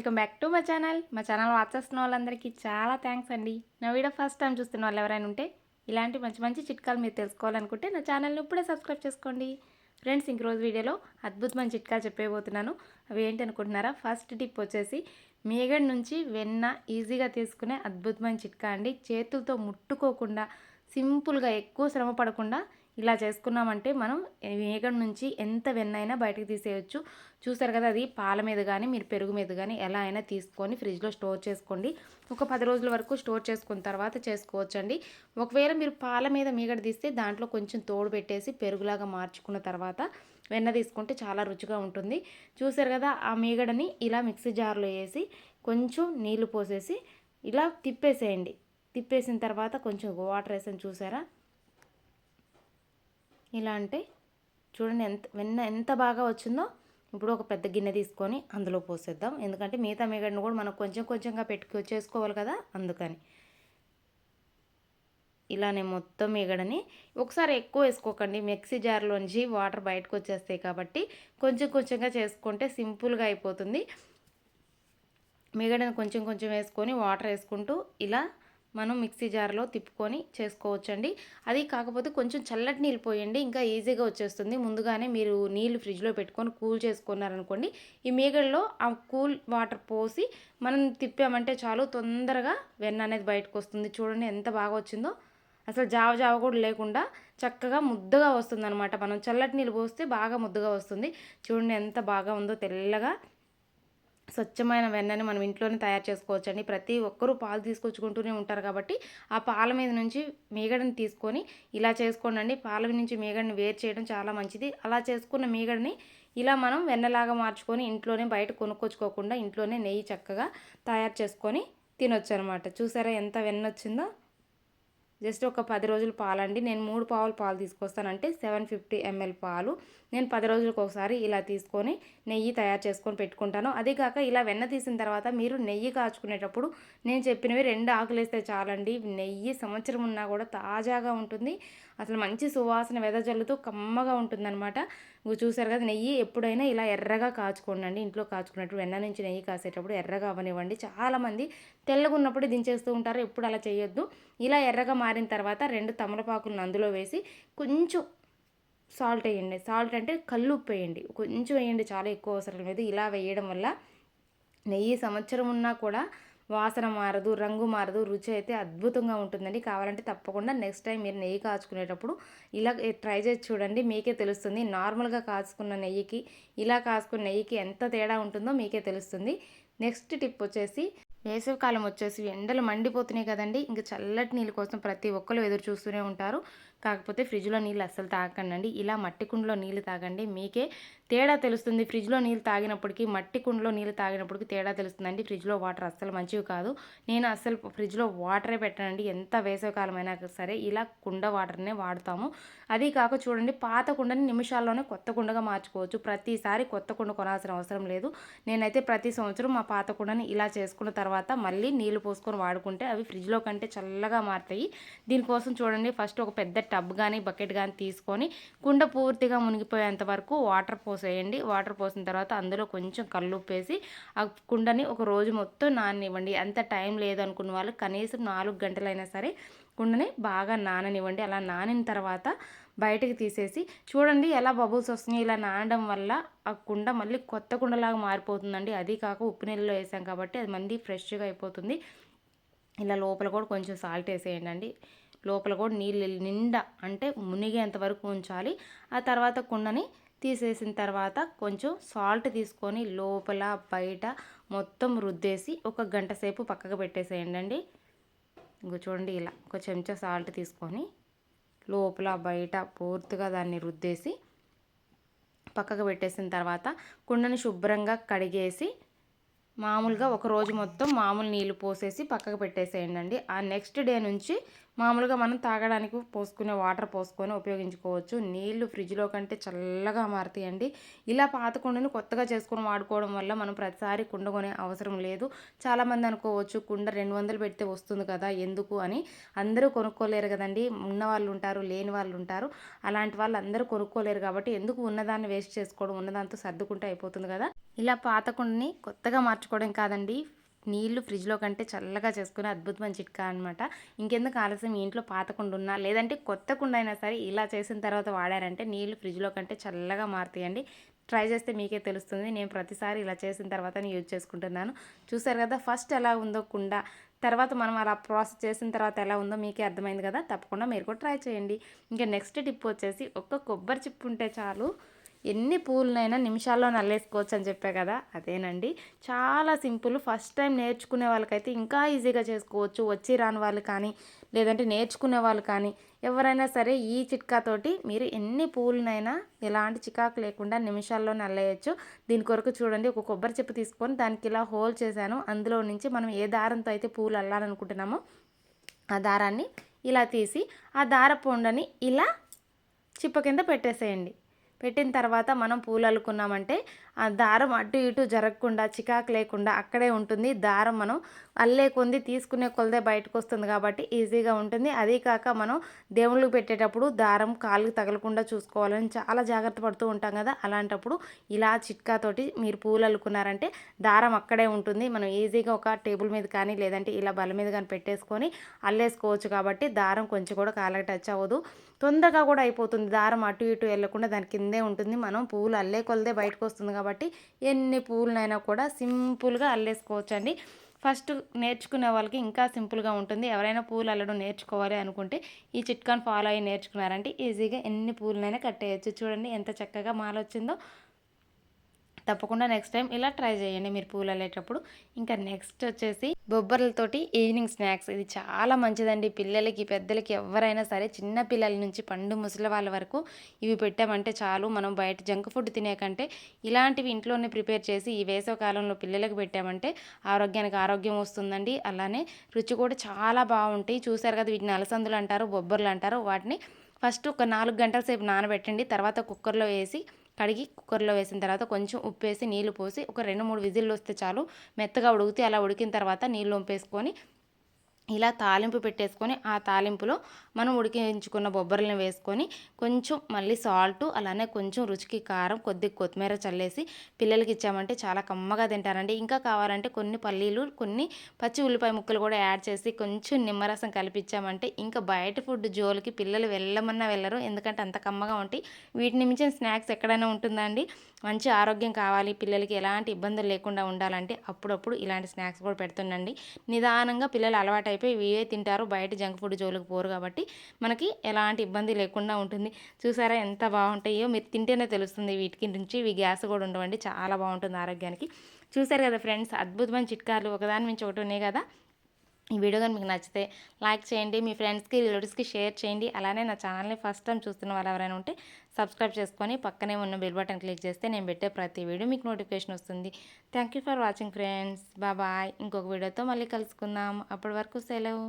Welcome back to మా channel. మా channel watch చేస్తున్న వాళ్ళందరికీ చాలా థ్యాంక్స్ అండి. నా వీడియో ఫస్ట్ టైం చూస్తున్న వాళ్ళు ఎవరైనా ఉంటే ఇలాంటి మంచి మంచి చిట్కాలు మీరు తెలుసుకోవాలనుకుంటే నా ఛానల్ని ఇప్పుడే సబ్స్క్రైబ్ చేసుకోండి. ఫ్రెండ్స్ ఇంక రోజు వీడియోలో అద్భుతమైన చిట్కాలు చెప్పేయబోతున్నాను. అవి ఏంటి అనుకుంటున్నారా? ఫస్ట్ టిప్ వచ్చేసి మేగడ్ నుంచి వెన్న ఈజీగా తీసుకునే అద్భుతమైన చిట్కా అండి. చేతులతో ముట్టుకోకుండా సింపుల్గా ఎక్కువ శ్రమ పడకుండా ఇలా చేసుకున్నామంటే మనం వేగం నుంచి ఎంత వెన్నైనా బయటకు తీసేయచ్చు. చూసారు కదా అది పాల మీద కానీ మీరు పెరుగు మీద కానీ ఎలా అయినా తీసుకొని ఫ్రిడ్జ్లో స్టోర్ చేసుకోండి. ఒక పది రోజుల వరకు స్టోర్ చేసుకున్న తర్వాత చేసుకోవచ్చండి. ఒకవేళ మీరు పాల మీద మీగడ తీస్తే దాంట్లో కొంచెం తోడు పెట్టేసి పెరుగులాగా మార్చుకున్న తర్వాత వెన్న తీసుకుంటే చాలా రుచిగా ఉంటుంది. చూసారు కదా ఆ మీగడని ఇలా మిక్సీ జార్లో వేసి కొంచెం నీళ్ళు పోసేసి ఇలా తిప్పేసేయండి. తిప్పేసిన తర్వాత కొంచెం వాటర్ వేసాను చూసారా? ఇలా అంటే చూడండి ఎంత వెన్న ఎంత బాగా వచ్చిందో ఇప్పుడు ఒక పెద్ద గిన్నె తీసుకొని అందులో పోసేద్దాం. ఎందుకంటే మిగతా మిగడిని కూడా మనం కొంచెం కొంచెంగా పెట్టుకు చేసుకోవాలి కదా అందుకని. ఇలానే మొత్తం మిగడని ఒకసారి ఎక్కువ వేసుకోకండి. మిక్సీ జార్లోంచి వాటర్ బయటకు వచ్చేస్తాయి కాబట్టి కొంచెం కొంచెంగా చేసుకుంటే సింపుల్గా అయిపోతుంది. మిగడని కొంచెం కొంచెం వేసుకొని వాటర్ వేసుకుంటూ ఇలా మనం మిక్సీ జార్లో తిప్పుకొని చేసుకోవచ్చండి. అది కాకపోతే కొంచెం చల్లటి నీళ్ళు పోయండి ఇంకా ఈజీగా వచ్చేస్తుంది. ముందుగానే మీరు నీళ్ళు ఫ్రిడ్జ్లో పెట్టుకొని కూల్ చేసుకున్నారనుకోండి ఈ మేగడలో ఆ కూల్ వాటర్ పోసి మనం తిప్పామంటే చాలు తొందరగా వెన్న అనేది బయటకు వస్తుంది. చూడండి ఎంత బాగా వచ్చిందో. అసలు జావ జావ కూడా లేకుండా చక్కగా ముద్దగా వస్తుంది మనం చల్లటి నీళ్ళు పోస్తే బాగా ముద్దగా వస్తుంది. చూడండి ఎంత బాగా ఉందో తెల్లగా స్వచ్ఛమైన వెన్నని మనం ఇంట్లోనే తయారు చేసుకోవచ్చండి. ప్రతి ఒక్కరూ పాలు తీసుకొచ్చుకుంటూనే ఉంటారు కాబట్టి ఆ పాల మీద నుంచి మీగడని తీసుకొని ఇలా చేసుకోండి పాల నుంచి మీగడని వేరు చేయడం చాలా మంచిది. అలా చేసుకున్న మీగడని ఇలా మనం వెన్నలాగా మార్చుకొని ఇంట్లోనే బయట కొనుక్కొచ్చుకోకుండా ఇంట్లోనే నెయ్యి చక్కగా తయారు చేసుకొని తినొచ్చు అనమాట చూసారా ఎంత వెన్న వచ్చిందో జస్ట్ ఒక పది రోజులు పాలండి. నేను మూడు పావులు పాలు తీసుకొస్తానంటే సెవెన్ ఫిఫ్టీ ఎంఎల్ పాలు. నేను పది రోజులకు ఒకసారి ఇలా తీసుకొని నెయ్యి తయారు చేసుకొని పెట్టుకుంటాను. అదే కాక ఇలా వెన్న తీసిన తర్వాత మీరు నెయ్యి కాచుకునేటప్పుడు నేను చెప్పినవి రెండు ఆకులు వేస్తే చాలండి. నెయ్యి సంవత్సరం ఉన్నా కూడా తాజాగా ఉంటుంది. అసలు మంచి సువాసన వెదజల్లుతూ కమ్మగా ఉంటుందన్నమాట. చూసారు కదా నెయ్యి ఎప్పుడైనా ఇలా ఎర్రగా కాచుకోండి అండి ఇంట్లో కాచుకున్నట్టు వెన్న నుంచి నెయ్యి కాసేటప్పుడు ఎర్రగా అవ్వనివ్వండి చాలామంది తెల్లగా ఉన్నప్పుడు దించేస్తూ ఉంటారు. ఎప్పుడు అలా చేయొద్దు. ఇలా ఎర్రగా మారిన తర్వాత రెండు తమలపాకులను అందులో వేసి కొంచెం సాల్ట్ వేయండి. సాల్ట్ అంటే కళ్ళు ఉప్పు వేయండి. కొంచెం వేయండి. చాలా ఎక్కువ అవసరం లేదు. ఇలా వేయడం వల్ల నెయ్యి సంవత్సరం ఉన్నా కూడా వాసన మారదు రంగు మారదు రుచి అయితే అద్భుతంగా ఉంటుందండి. కావాలంటే తప్పకుండా నెక్స్ట్ టైం మీరు నెయ్యి కాచుకునేటప్పుడు ఇలా ట్రై చేసి చూడండి. మీకే తెలుస్తుంది. నార్మల్గా కాచుకున్న నెయ్యికి ఇలా కాచుకున్న నెయ్యికి ఎంత తేడా ఉంటుందో మీకే తెలుస్తుంది. నెక్స్ట్ టిప్ వచ్చేసి వేసవికాలం వచ్చేసి ఎండలు మండిపోతున్నాయి కదండి. ఇంకా చల్లటి నీళ్ళ కోసం ప్రతి ఒక్కరు ఎదురు చూస్తూనే ఉంటారు. కాకపోతే ఫ్రిడ్జ్లో నీళ్ళు అస్సలు తాగకండి ఇలా మట్టి కుండలో నీళ్ళు తాగండి. మీకే తేడా తెలుస్తుంది. ఫ్రిడ్జ్లో నీళ్ళు తాగినప్పటికీ మట్టి కుండలో నీళ్ళు తాగినప్పటికీ తేడా తెలుస్తుందండి. ఫ్రిడ్జ్లో వాటర్ అస్సలు మంచివి కాదు. నేను అస్సలు ఫ్రిడ్జ్లో వాటరే పెట్టానండి. ఎంత వేసవికాలమైనా అయినా సరే ఇలా కుండ వాటర్నే వాడతాము. అది కాక చూడండి పాత కుండని నిమిషాల్లోనే కొత్త కుండగా మార్చుకోవచ్చు. ప్రతిసారి కొత్త కుండ కొనాల్సిన అవసరం లేదు. నేనైతే ప్రతి సంవత్సరం మా పాత కుండని ఇలా చేసుకున్న తర్వాత మళ్ళీ నీళ్ళు పోసుకొని వాడుకుంటే అవి ఫ్రిడ్జ్లో కంటే చల్లగా మారుతాయి. దీనికోసం చూడండి ఫస్ట్ ఒక పెద్ద టబ్ కానీ బకెట్ కానీ తీసుకొని కుండ పూర్తిగా మునిగిపోయేంత వరకు వాటర్ పోసేయండి. వాటర్ పోసిన తర్వాత అందులో కొంచెం కల్లుప్పేసి ఆ కుండని ఒక రోజు మొత్తం నాననివ్వండి. అంత టైం లేదనుకున్న వాళ్ళు కనీసం నాలుగు గంటలైనా సరే కుండని బాగా నాననివ్వండి. అలా నానిన తర్వాత బయటకు తీసేసి చూడండి ఎలా బబుల్స్ వస్తున్నాయి. ఇలా నానడం వల్ల ఆ కుండ మళ్ళీ కొత్త కుండలాగా మారిపోతుందండి. అది కాక ఉప్పు నీళ్ళలో వేసాం కాబట్టి అది మంది ఫ్రెష్గా అయిపోతుంది. ఇలా లోపల కూడా కొంచెం సాల్ట్ వేసేయండి అండి లోపల కూడా నీళ్ళు నిండా అంటే మునిగేంత వరకు ఉంచాలి. ఆ తర్వాత కుండని తీసేసిన తర్వాత కొంచెం సాల్ట్ తీసుకొని లోపల బయట మొత్తం రుద్దేసి ఒక గంట సేపు పక్కకు పెట్టేసేయండి అండి. ఇంకో చూడండి ఇలా ఒక చెంచా సాల్ట్ తీసుకొని లోపల బయట పూర్తిగా దాన్ని రుద్దేసి పక్కకు పెట్టేసిన తర్వాత కుండని శుభ్రంగా కడిగేసి మామూలుగా ఒక రోజు మొత్తం మామూలు నీళ్ళు పోసేసి పక్కకు పెట్టేసేయండి ఆ నెక్స్ట్ డే నుంచి మామూలుగా మనం తాగడానికి పోసుకునే వాటర్ పోసుకొని ఉపయోగించుకోవచ్చు. నీళ్ళు ఫ్రిడ్జ్లో కంటే చల్లగా మారుతాయండి. ఇలా పాత కుండను కొత్తగా చేసుకొని వాడుకోవడం వల్ల మనం ప్రతిసారి కుండ కొనే అవసరం లేదు. చాలామంది అనుకోవచ్చు కుండ రెండు వందలు పెడితే వస్తుంది కదా ఎందుకు? అని. అందరూ కొనుక్కోలేరు కదండి. ఉన్న వాళ్ళు ఉంటారు లేని వాళ్ళు ఉంటారు. అలాంటి వాళ్ళు అందరూ కొనుక్కోలేరు కాబట్టి ఎందుకు ఉన్నదాన్ని వేస్ట్ చేసుకోవడం ఉన్నదాంతో సర్దుకుంటే అయిపోతుంది కదా. ఇలా పాత కుండని కొత్తగా మార్చుకోవడం కాదండి. నీళ్ళు ఫ్రిడ్జ్లో కంటే చల్లగా చేసుకునే అద్భుతమైన చిట్కా అనమాట ఇంకెందుకు ఆలస్యం? ఇంట్లో పాత కుండ ఉన్నా లేదంటే కొత్త కుండ అయినా సరే ఇలా చేసిన తర్వాత వాడారంటే నీళ్ళు ఫ్రిడ్జ్లో కంటే చల్లగా మారుతాయండి. ట్రై చేస్తే మీకే తెలుస్తుంది. నేను ప్రతిసారి ఇలా చేసిన తర్వాత యూజ్ చేసుకుంటున్నాను. చూసారు కదా ఫస్ట్ ఎలా ఉందో కుండ. తర్వాత మనం అలా ప్రాసెస్ చేసిన తర్వాత ఎలా ఉందో మీకే అర్థమైంది కదా. తప్పకుండా మీరు కూడా ట్రై చేయండి. ఇంకా నెక్స్ట్ టిప్ వచ్చేసి ఒక్క కొబ్బరి చిప్పు ఉంటే చాలు. ఎన్ని పూలనైనా నిమిషాల్లో నల్లేసుకోవచ్చు అని చెప్పా కదా అదేనండి. చాలా సింపుల్. ఫస్ట్ టైం నేర్చుకునే వాళ్ళకైతే ఇంకా ఈజీగా చేసుకోవచ్చు. వచ్చి రాని వాళ్ళు కానీ లేదంటే నేర్చుకునే వాళ్ళు కానీ ఎవరైనా సరే ఈ చిట్కాతోటి మీరు ఎన్ని పూలనైనా ఎలాంటి చికాకు లేకుండా నిమిషాల్లో నల్లేయచ్చు. దీని కొరకు చూడండి ఒక కొబ్బరి చెప్పు తీసుకొని దానికి ఇలా హోల్ చేశాను. అందులో నుంచి మనం ఏ దారంతో అయితే పూలు అల్లాలనుకుంటున్నామో ఆ దారాన్ని ఇలా తీసి ఆ దార పొండని ఇలా చిప్ప కింద పెట్టేసేయండి. పెట్టిన తర్వాత మనం పూలు అల్లుకున్నామంటే దారం అటు ఇటు జరగకుండా చికాకు లేకుండా అక్కడే ఉంటుంది. దారం మనం అల్లే కొంది తీసుకునే కొలదే బయటకు వస్తుంది కాబట్టి ఈజీగా ఉంటుంది. అదే కాక మనం దేవుళ్ళకి పెట్టేటప్పుడు దారం కాళ్ళకి తగలకుండా చూసుకోవాలని చాలా జాగ్రత్త పడుతూ ఉంటాం కదా. అలాంటప్పుడు ఇలా చిట్కాతోటి మీరు పూలు అల్లుకున్నారంటే దారం అక్కడే ఉంటుంది. మనం ఈజీగా ఒక టేబుల్ మీద కానీ లేదంటే ఇలా బల మీద కానీ పెట్టేసుకొని అల్లేసుకోవచ్చు కాబట్టి దారం కొంచెం కూడా కాళ్ళకి టచ్ అవ్వదు. తొందరగా కూడా అయిపోతుంది. దారం అటు ఇటు వెళ్ళకుండా దాని కిందే ఉంటుంది. మనం పూలు అల్లే కొలదే బయటకు వస్తుంది కాబట్టి ఎన్ని పూలనైనా కూడా సింపుల్గా అల్లేసుకోవచ్చు అండి ఫస్ట్ నేర్చుకునే వాళ్ళకి ఇంకా సింపుల్గా ఉంటుంది. ఎవరైనా పూలు అల్లడం నేర్చుకోవాలి అనుకుంటే ఈ చిట్కాను ఫాలో అయ్యి నేర్చుకున్నారంటే ఈజీగా ఎన్ని పూలనైనా కట్టేయచ్చు. చూడండి ఎంత చక్కగా మాల వచ్చిందో తప్పకుండా నెక్స్ట్ టైం ఇలా ట్రై చేయండి మీరు పూలు అల్లేటప్పుడు. ఇంకా నెక్స్ట్ వచ్చేసి బొబ్బర్లతోటి ఈవినింగ్ స్నాక్స్ ఇది చాలా మంచిదండి. పిల్లలకి పెద్దలకి ఎవరైనా సరే చిన్న పిల్లల నుంచి పండు ముసలి వాళ్ళ వరకు ఇవి పెట్టామంటే చాలు. మనం బయట జంక్ ఫుడ్ తినే కంటే ఇలాంటివి ఇంట్లోనే ప్రిపేర్ చేసి ఈ వేసవ కాలంలో పిల్లలకు పెట్టామంటే ఆరోగ్యానికి ఆరోగ్యం వస్తుందండి. అలానే రుచి కూడా చాలా బాగుంటాయి. చూసారు కదా వీటిని అలసందులు అంటారు బొబ్బర్లు అంటారు. వాటిని ఫస్ట్ ఒక నాలుగు గంటల సేపు నానబెట్టండి. తర్వాత కుక్కర్లో వేసి కడిగి కుక్కర్లో వేసిన తర్వాత కొంచెం ఉప్పు వేసి నీళ్ళు పోసి ఒక రెండు మూడు విజిల్లు వస్తే చాలు. మెత్తగా ఉడికితే అలా ఉడికిన తర్వాత నీళ్ళు వంపేసుకొని ఇలా తాలింపు పెట్టేసుకొని ఆ తాలింపులో మనం ఉడికించుకున్న బొబ్బర్లను వేసుకొని కొంచెం మళ్ళీ సాల్ట్ అలానే కొంచెం రుచికి కారం కొద్దిగా కొత్తిమీర చల్లేసి పిల్లలకి ఇచ్చామంటే చాలా కమ్మగా తింటారండి. ఇంకా కావాలంటే కొన్ని పల్లీలు కొన్ని పచ్చి ఉల్లిపాయ ముక్కలు కూడా యాడ్ చేసి కొంచెం నిమ్మరసం కలిపించామంటే ఇంకా బయట ఫుడ్ జోలికి పిల్లలు వెళ్ళమన్నా వెళ్ళరు. ఎందుకంటే అంత కమ్మగా ఉంటాయి. వీటిని మించిన స్నాక్స్ ఎక్కడైనా ఉంటుందా అండి? మంచి ఆరోగ్యం కావాలి. పిల్లలకి ఎలాంటి ఇబ్బందులు లేకుండా ఉండాలంటే అప్పుడప్పుడు ఇలాంటి స్నాక్స్ కూడా పెడుతుండండి. నిదానంగా పిల్లలు అలవాటు అయిపోయి ఇవే తింటారు. బయట జంక్ ఫుడ్ జోలికి పోరు కాబట్టి మనకి ఎలాంటి ఇబ్బంది లేకుండా ఉంటుంది. చూసారా ఎంత బాగుంటాయో? మీరు తింటేనే తెలుస్తుంది వీటికి నుంచి. ఇవి గ్యాస్ కూడా ఉండవండి. చాలా బాగుంటుంది ఆరోగ్యానికి. చూసారు కదా ఫ్రెండ్స్ అద్భుతమైన చిట్కాలు. ఒకదాని నుంచి ఒకటి ఉన్నాయి కదా. ఈ వీడియో కానీ మీకు నచ్చితే లైక్ చేయండి మీ ఫ్రెండ్స్కి రిలేటివ్స్కి షేర్ చేయండి. అలానే నా ఛానల్ని ఫస్ట్ టైం చూస్తున్న వాళ్ళు ఎవరైనా ఉంటే సబ్స్క్రైబ్ చేసుకొని పక్కనే ఉన్న బెల్ బటన్ క్లిక్ చేస్తే నేను పెట్టే ప్రతి వీడియో మీకు నోటిఫికేషన్ వస్తుంది. Thank you for watching friends బాబాయ్ ఇంకొక వీడియోతో మళ్ళీ కలుసుకుందాం. అప్పటి వరకు సెలవు.